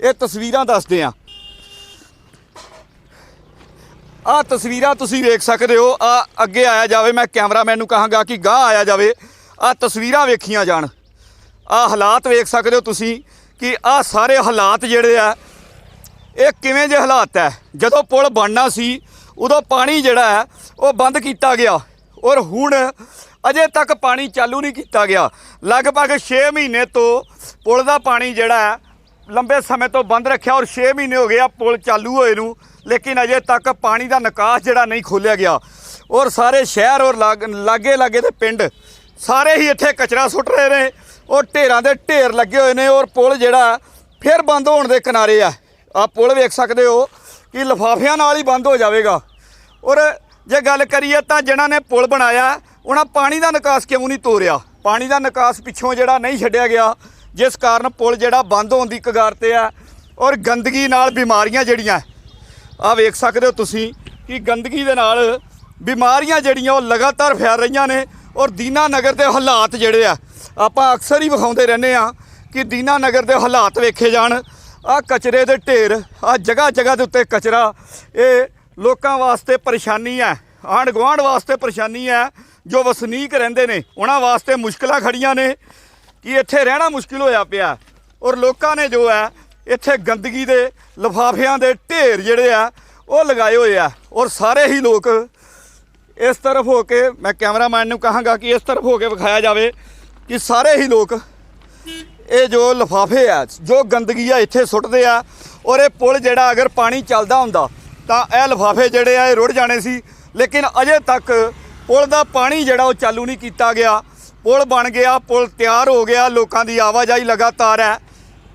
ਇਹ ਤਸਵੀਰਾਂ ਦੱਸਦੇ ਆ। ਆ ਤਸਵੀਰਾਂ ਤੁਸੀਂ ਵੇਖ ਸਕਦੇ ਹੋ। ਆ ਅੱਗੇ ਆਇਆ ਜਾਵੇ, ਮੈਂ ਕੈਮਰਾਮੈਨ ਨੂੰ ਕਹਾਂਗਾ ਕਿ ਗਾਹ ਆਇਆ ਜਾਵੇ। ਆ ਤਸਵੀਰਾਂ ਵੇਖੀਆਂ ਜਾਣ। ਆ ਹਾਲਾਤ ਵੇਖ ਸਕਦੇ ਹੋ ਤੁਸੀਂ ਕਿ ਆ ਸਾਰੇ ਹਾਲਾਤ ਜਿਹੜੇ ਆ, ਇਹ ਕਿਵੇਂ ਜੇ ਹਾਲਾਤ ਹੈ ਜਦੋਂ ਪੁਲ ਬਣਨਾ ਸੀ, ਉਦੋਂ ਪਾਣੀ ਜਿਹੜਾ ਹੈ, ਉਹ ਬੰਦ ਕੀਤਾ ਗਿਆ। ਔਰ ਹੁਣ ਅਜੇ ਤੱਕ ਪਾਣੀ ਚਾਲੂ ਨਹੀਂ ਕੀਤਾ ਗਿਆ। ਲਗਭਗ 6 ਮਹੀਨੇ ਤੋਂ ਪੁਲ ਦਾ ਪਾਣੀ ਜਿਹੜਾ ਹੈ ਲੰਬੇ ਸਮੇਂ ਤੋਂ ਬੰਦ ਰੱਖਿਆ ਔਰ 6 ਮਹੀਨੇ ਹੋ ਗਏ ਆ ਪੁਲ ਚਾਲੂ ਹੋਏ ਨੂੰ, ਲੇਕਿਨ ਅਜੇ ਤੱਕ ਪਾਣੀ ਦਾ ਨਿਕਾਸ ਜਿਹੜਾ ਨਹੀਂ ਖੋਲਿਆ ਗਿਆ। ਔਰ ਸਾਰੇ ਸ਼ਹਿਰ ਔਰ ਲਾਗ- ਲਾਗੇ ਲਾਗੇ ਦੇ ਪਿੰਡ ਸਾਰੇ ਹੀ ਇੱਥੇ ਕਚਰਾ ਸੁੱਟ ਰਹੇ ਨੇ ਔਰ ਢੇਰਾਂ ਦੇ ਢੇਰ ਲੱਗੇ ਹੋਏ ਨੇ ਔਰ ਪੁਲ ਜਿਹੜਾ ਫਿਰ ਬੰਦ ਹੋਣ ਦੇ ਕਿਨਾਰੇ ਆ। ਆ ਪੁਲ ਵੇਖ ਸਕਦੇ ਹੋ ਕਿ ਲਫਾਫਿਆਂ ਨਾਲ ਹੀ ਬੰਦ ਹੋ ਜਾਵੇਗਾ। ਔਰ ਜੇ ਗੱਲ ਕਰੀਏ ਤਾਂ ਜਿਨ੍ਹਾਂ ਨੇ ਪੁਲ ਬਣਾਇਆ, ਉਹਨਾਂ ਪਾਣੀ ਦਾ ਨਿਕਾਸ ਕਿਉਂ ਨਹੀਂ ਤੋਰਿਆ? ਪਾਣੀ ਦਾ ਨਿਕਾਸ ਪਿੱਛੋਂ ਜਿਹੜਾ ਨਹੀਂ ਛੱਡਿਆ ਗਿਆ। ਜਿਸ ਕਾਰਨ ਪੁਲ ਜਿਹੜਾ ਬੰਦ ਹੋਣ ਦੀ ਕਗਾਰ ਤੇ ਆ ਔਰ ਗੰਦਗੀ ਨਾਲ ਬਿਮਾਰੀਆਂ ਜਿਹੜੀਆਂ, ਆ ਵੇਖ ਸਕਦੇ ਹੋ ਤੁਸੀਂ ਕਿ ਗੰਦਗੀ ਦੇ ਨਾਲ ਬਿਮਾਰੀਆਂ ਜਿਹੜੀਆਂ ਉਹ ਲਗਾਤਾਰ ਫੈਲ ਰਹੀਆਂ ਨੇ ਔਰ ਦੀਨਾ ਨਗਰ ਦੇ ਹਾਲਾਤ ਜਿਹੜੇ ਆ, ਆਪਾਂ ਅਕਸਰ ਹੀ ਵਿਖਾਉਂਦੇ ਰਹਿੰਦੇ ਆ ਕਿ ਦੀਨਾ ਨਗਰ ਦੇ ਹਾਲਾਤ ਵੇਖੇ ਜਾਣ, ਆ ਕਚਰੇ ਦੇ ਢੇਰ, ਆ ਜਗ੍ਹਾ ਜਗ੍ਹਾ ਦੇ ਉੱਤੇ ਕਚਰਾ, ਇਹ ਲੋਕਾਂ ਵਾਸਤੇ ਪਰੇਸ਼ਾਨੀ ਹੈ ਆਂਢ ਗੁਆਂਢ ਵਾਸਤੇ ਪਰੇਸ਼ਾਨੀ ਹੈ, ਜੋ ਵਸਨੀਕ ਰਹਿੰਦੇ ਨੇ, ਉਹਨਾਂ ਵਾਸਤੇ ਮੁਸ਼ਕਲਾਂ ਖੜੀਆਂ ਨੇ ਕਿ ਇੱਥੇ ਰਹਿਣਾ ਮੁਸ਼ਕਿਲ ਹੋਇਆ ਪਿਆ। ਔਰ ਲੋਕਾਂ ਨੇ ਜੋ ਹੈ, ਇੱਥੇ ਗੰਦਗੀ ਦੇ, ਲਫਾਫਿਆਂ ਦੇ ਢੇਰ ਜਿਹੜੇ ਆ, ਉਹ ਲਗਾਏ ਹੋਏ ਆ। ਔਰ ਸਾਰੇ ਹੀ ਲੋਕ ਇਸ ਤਰਫ ਹੋ ਕੇ, ਮੈਂ ਕੈਮਰਾਮੈਨ ਨੂੰ ਕਹਾਂਗਾ ਕਿ ਇਸ ਤਰਫ ਹੋ ਕੇ ਵਿਖਾਇਆ ਜਾਵੇ ਕਿ ਸਾਰੇ ਹੀ ਲੋਕ ਇਹ ਜੋ ਲਫਾਫੇ ਆ, ਜੋ ਗੰਦਗੀ ਆ, ਇੱਥੇ ਸੁੱਟਦੇ ਆ। ਔਰ ਇਹ ਪੁਲ ਜਿਹੜਾ ਅਗਰ ਪਾਣੀ ਚੱਲਦਾ ਹੁੰਦਾ, ਤਾਂ ਇਹ ਲਫਾਫੇ ਜਿਹੜੇ ਆ, ਇਹ ਰੁੜ ਜਾਣੇ ਸੀ। ਲੇਕਿਨ ਅਜੇ ਤੱਕ ਪੁਲ ਦਾ ਪਾਣੀ ਜਿਹੜਾ ਉਹ ਚਾਲੂ ਨਹੀਂ ਕੀਤਾ ਗਿਆ। ਪੁਲ ਬਣ ਗਿਆ, ਪੁਲ ਤਿਆਰ ਹੋ ਗਿਆ, ਲੋਕਾਂ ਦੀ ਆਵਾਜਾਈ ਲਗਾਤਾਰ ਹੈ।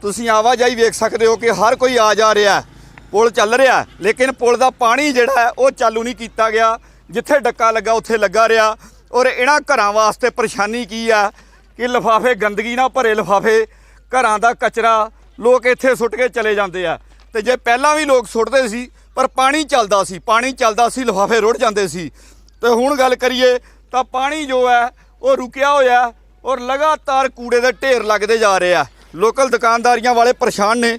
ਤੁਸੀਂ ਆਵਾਜਾਈ ਵੇਖ ਸਕਦੇ ਹੋ ਕਿ ਹਰ ਕੋਈ ਆ ਜਾ ਰਿਹਾ ਪੁਲ ਚੱਲ ਰਿਹਾ ਲੇਕਿਨ ਪੁਲ ਦਾ ਪਾਣੀ ਜਿਹੜਾ ਹੈ, ਉਹ ਚਾਲੂ ਨਹੀਂ ਕੀਤਾ ਗਿਆ। ਜਿੱਥੇ ਡੱਕਾ ਲੱਗਾ, ਉੱਥੇ ਲੱਗਾ ਰਿਹਾ। ਔਰ ਇਹਨਾਂ ਘਰਾਂ ਵਾਸਤੇ ਪਰੇਸ਼ਾਨੀ ਕੀ ਆ ਕਿ ਲਫਾਫੇ ਗੰਦਗੀ ਨਾਲ ਭਰੇ ਲਫਾਫੇ, ਘਰਾਂ ਦਾ ਕਚਰਾ, ਲੋਕ ਇੱਥੇ ਸੁੱਟ ਕੇ ਚਲੇ ਜਾਂਦੇ ਆ। ਤੇ ਜੇ ਪਹਿਲਾਂ ਵੀ ਲੋਕ ਸੁੱਟਦੇ ਸੀ, ਪਰ ਪਾਣੀ ਚੱਲਦਾ ਸੀ, ਪਾਣੀ ਚੱਲਦਾ ਸੀ, ਲਫਾਫੇ ਰੁੜ ਜਾਂਦੇ ਸੀ। ਤੇ ਹੁਣ ਗੱਲ ਕਰੀਏ ਤਾਂ ਪਾਣੀ ਜੋ ਹੈ ਉਹ ਰੁਕਿਆ ਹੋਇਆ ਔਰ ਲਗਾਤਾਰ ਕੂੜੇ ਦੇ ਢੇਰ ਲੱਗਦੇ ਜਾ ਰਹੇ ਆ। ਲੋਕਲ ਦੁਕਾਨਦਾਰੀਆਂ ਵਾਲੇ ਪਰੇਸ਼ਾਨ ਨੇ।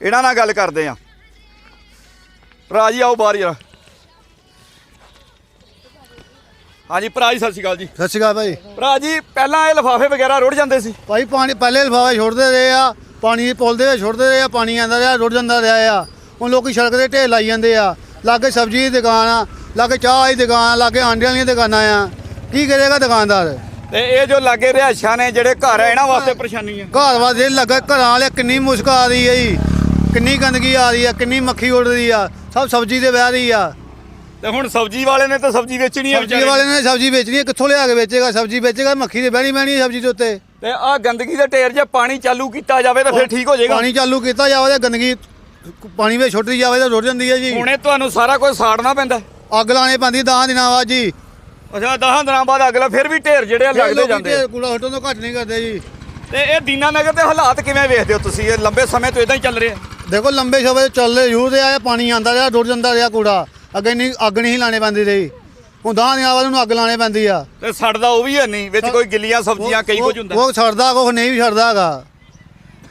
ਇਹਨਾਂ ਨਾਲ ਗੱਲ ਕਰਦੇ ਆ ਭਰਾ ਜੀ ਆਓ ਬਾਹਰ ਜਰਾ। ਹਾਂਜੀ ਭਰਾ ਜੀ ਸਤਿ ਸ਼੍ਰੀ ਅਕਾਲ ਜੀ। ਸਤਿ ਸ਼੍ਰੀ ਅਕਾਲ ਭਾਈ। ਭਰਾ ਜੀ ਪਹਿਲਾਂ ਇਹ ਲਫਾਫੇ ਵਗੈਰਾ ਰੁੜ ਜਾਂਦੇ ਸੀ? ਭਾਈ ਪਾਣੀ ਪਹਿਲੇ ਲਫਾਫੇ ਛੋੜਦੇ ਰਹੇ ਆ। ਪਾਣੀ ਪੁੱਲ ਦੇ ਛੋੜਦੇ ਰਹੇ ਆ ਪਾਣੀ ਆਂਦਾ ਰਿਹਾ ਰੁੜ ਜਾਂਦਾ ਰਿਹਾ ਆ। ਹੁਣ ਲੋਕੀ ਸੜਕ ਦੇ ਢੇਰ ਲਾਈ ਜਾਂਦੇ ਆ। ਲਾਗੇ ਸਬਜ਼ੀ ਦੀ ਦੁਕਾਨ ਆ ਲਾਗੇ ਚਾਹ ਦੀ ਦੁਕਾਨ ਲਾਗੇ ਆਂਡਿਆਂ ਦੀਆਂ ਦੁਕਾਨਾਂ ਆ। ਕੀ ਕਰੇਗਾ ਦੁਕਾਨਦਾਰ? ਤੇ ਇਹ ਜੋ ਲਾਗੇ ਰਿਹਾਇਸ਼ਾਂ ਨੇ ਜਿਹੜੇ ਘਰ ਆ ਇਹਨਾਂ ਵਾਸਤੇ ਪਰੇਸ਼ਾਨੀ ਹੈ ਘਰ ਵਾਸਤੇ ਲੱਗਾ ਘਰਾਂ ਵਾਲੇ ਕਿੰਨੀ ਮੁਸ਼ਕ ਆ ਰਹੀ ਹੈ ਜੀ। ਕਿੰਨੀ ਗੰਦਗੀ ਆ ਰਹੀ ਆ ਕਿੰਨੀ ਮੱਖੀ ਉੱਡਦੀ ਆ। ਸਭ ਸਬਜ਼ੀ ਦੇ ਵਹਿ ਰਹੀ ਆ। ਤੇ ਹੁਣ ਸਬਜ਼ੀ ਵਾਲੇ ਨੇ ਤਾਂ ਸਬਜ਼ੀ ਵੇਚਣੀ ਹੈ ਸਬਜ਼ੀ ਵਾਲੇ ਨੇ ਸਬਜ਼ੀ ਵੇਚਣੀ ਹੈ ਕਿੱਥੋਂ ਲਿਆ ਕੇ ਵੇਚੇਗਾ? ਸਬਜ਼ੀ ਵੇਚੇਗਾ ਮੱਖੀ ਦੇ ਬਹਿਣੀ ਬਹਿਣੀ ਸਬਜ਼ੀ ਦੇ ਉੱਤੇ। ਤੇ ਆਹ ਗੰਦਗੀ ਦੇ ਢੇਰ ਜੇ ਪਾਣੀ ਚਾਲੂ ਕੀਤਾ ਜਾਵੇ ਤਾਂ ਫਿਰ ਠੀਕ ਹੋ ਜਾਏਗਾ। ਪਾਣੀ ਚਾਲੂ ਕੀਤਾ ਜਾਵੇ ਤਾਂ ਗੰਦਗੀ ਪਾਣੀ ਵਿੱਚ ਛੁੱਟਦੀ ਜਾਵੇ ਤਾਂ ਰੁੜ ਜਾਂਦੀ ਹੈ ਜੀ। ਹੁਣੇ ਤੁਹਾਨੂੰ ਸਾਰਾ ਕੁਝ ਸਾੜਨਾ ਪੈਂਦਾ। ਅੱਗ ਲਾਣੇ ਪੈਂਦੀ 10 ਦਿਨਾਂ ਬਾਅਦ ਜੀ। ਅੱਛਾ 10 ਦਿਨਾਂ ਬਾਅਦ ਅਗਲਾ ਫਿਰ ਵੀ ਢੇਰ ਜਿਹੜੇ ਆ ਲੱਗਦੇ ਜਾਂਦੇ ਆ। ਕੂੜਾ ਹਟੋਂ ਤੋਂ ਘੱਟ ਨਹੀਂ ਕਰਦੇ ਜੀ। ਤੇ ਇਹ ਦੀਨਾ ਨਗਰ ਦੇ ਹਾਲਾਤ ਕਿਵੇਂ ਵੇਖਦੇ ਹੋ ਤੁਸੀਂ? ਇਹ ਲੰਬੇ ਸਮੇਂ ਤੋਂ ਇਦਾਂ ਹੀ ਚੱਲ ਰਿਹਾ। ਦੇਖੋ ਲੰਬੇ ਸ਼ਵੇ ਚੱਲਦੇ ਯੂ ਦੇ ਆ ਪਾਣੀ ਆਂਦਾ ਰਿਹਾ ਰੁੜ ਜਾਂਦਾ ਰਿਹਾ ਕੂੜਾ। ਅੱਗੇ ਨਹੀਂ ਅੱਗ ਨਹੀਂ ਲਾਣੇ ਪੈਂਦੀ ਰਹੀ। ਹੁਣ 10 ਦਿਨਾਂ ਬਾਅਦ ਉਹਨੂੰ ਅੱਗ ਲਾਣੇ ਪੈਂਦੀ ਆ। ਤੇ ਸੜਦਾ ਉਹ ਵੀ ਹੈ ਨਹੀਂ ਵਿੱਚ ਕੋਈ ਗਿੱਲੀਆਂ ਸਬਜ਼ੀਆਂ ਕਈ ਕੁਝ ਹੁੰਦਾ। ਉਹ ਛੱਡਦਾ ਕੁਛ ਨਹੀਂ ਵੀ ਛੱਡਦਾ ਹੈਗਾ।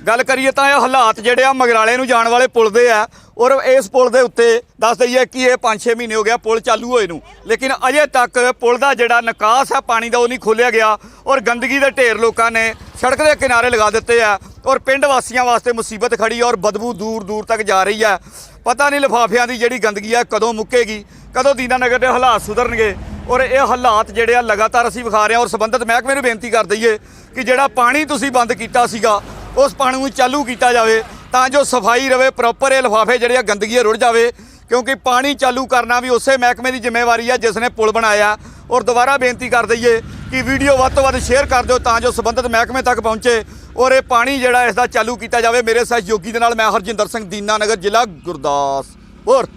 ਗੱਲ ਕਰੀਏ ਤਾਂ ਇਹ ਹਾਲਾਤ ਜਿਹੜੇ ਆ ਮਗਰਾਲੇ ਨੂੰ ਜਾਣ ਵਾਲੇ ਪੁਲ ਦੇ ਆ ਔਰ ਇਸ ਪੁਲ ਦੇ ਉੱਤੇ ਦੱਸ ਦਈਏ ਕਿ ਇਹ 5-6 ਮਹੀਨੇ ਹੋ ਗਿਆ ਪੁਲ ਚਾਲੂ ਹੋਏ ਨੂੰ। ਲੇਕਿਨ ਅਜੇ ਤੱਕ ਪੁਲ ਦਾ ਜਿਹੜਾ ਨਿਕਾਸ ਹੈ ਪਾਣੀ ਦਾ ਉਹ ਨਹੀਂ ਖੋਲਿਆ ਗਿਆ ਔਰ ਗੰਦਗੀ ਦੇ ਢੇਰ ਲੋਕਾਂ ਨੇ ਸੜਕ ਦੇ ਕਿਨਾਰੇ ਲਗਾ ਦਿੱਤੇ ਆ ਔਰ ਪਿੰਡ ਵਾਸੀਆਂ ਵਾਸਤੇ ਮੁਸੀਬਤ ਖੜੀ ਔਰ ਬਦਬੂ ਦੂਰ ਦੂਰ ਤੱਕ ਜਾ ਰਹੀ ਹੈ ਪਤਾ ਨਹੀਂ ਲਿਫਾਫਿਆਂ ਦੀ ਜਿਹੜੀ ਗੰਦਗੀ ਆ ਕਦੋਂ ਮੁੱਕੇਗੀ, ਕਦੋਂ ਦੀਨਾਨਗਰ ਦੇ ਹਾਲਾਤ ਸੁਧਰਨਗੇ ਔਰ ਇਹ ਹਾਲਾਤ ਜਿਹੜੇ ਆ ਲਗਾਤਾਰ ਅਸੀਂ ਵਿਖਾ ਰਹੇ ਹਾਂ ਔਰ ਸੰਬੰਧਿਤ ਮਹਿਕਮੇ ਨੂੰ ਬੇਨਤੀ ਕਰ ਦਈਏ ਕਿ ਜਿਹੜਾ ਪਾਣੀ ਤੁਸੀਂ ਬੰਦ ਕੀਤਾ ਸੀਗਾ ਉਸ ਪਾਣੀ ਨੂੰ ਚਾਲੂ ਕੀਤਾ ਜਾਵੇ ਤਾਂ ਜੋ ਸਫ਼ਾਈ ਰਵੇ ਪ੍ਰੋਪਰ ਇਹ ਲਿਫਾਫੇ ਜਿਹੜੇ ਆ ਗੰਦਗੀ ਰੁੜ ਜਾਵੇ, ਕਿਉਂਕਿ ਪਾਣੀ ਚਾਲੂ ਕਰਨਾ ਵੀ ਉਸੇ ਮਹਿਕਮੇ ਦੀ ਜ਼ਿੰਮੇਵਾਰੀ ਆ ਜਿਸ ਨੇ ਪੁਲ ਬਣਾਇਆ। ਔਰ ਦੁਬਾਰਾ ਬੇਨਤੀ ਕਰ ਦਈਏ ਕਿ ਵੀਡੀਓ ਵੱਧ ਤੋਂ ਵੱਧ ਸ਼ੇਅਰ ਕਰ ਦਿਓ ਤਾਂ ਜੋ ਸੰਬੰਧਿਤ ਮਹਿਕਮੇ ਤੱਕ ਪਹੁੰਚੇ ਔਰ ਇਹ ਪਾਣੀ ਜਿਹੜਾ ਇਸ ਦਾ ਚਾਲੂ ਕੀਤਾ ਜਾਵੇ। ਮੇਰੇ ਸਹਿਯੋਗੀ ਦੇ ਨਾਲ ਮੈਂ ਹਰਜਿੰਦਰ ਸਿੰਘ ਦੀਨਾ ਨਗਰ, ਜ਼ਿਲ੍ਹਾ ਗੁਰਦਾਸਪੁਰ।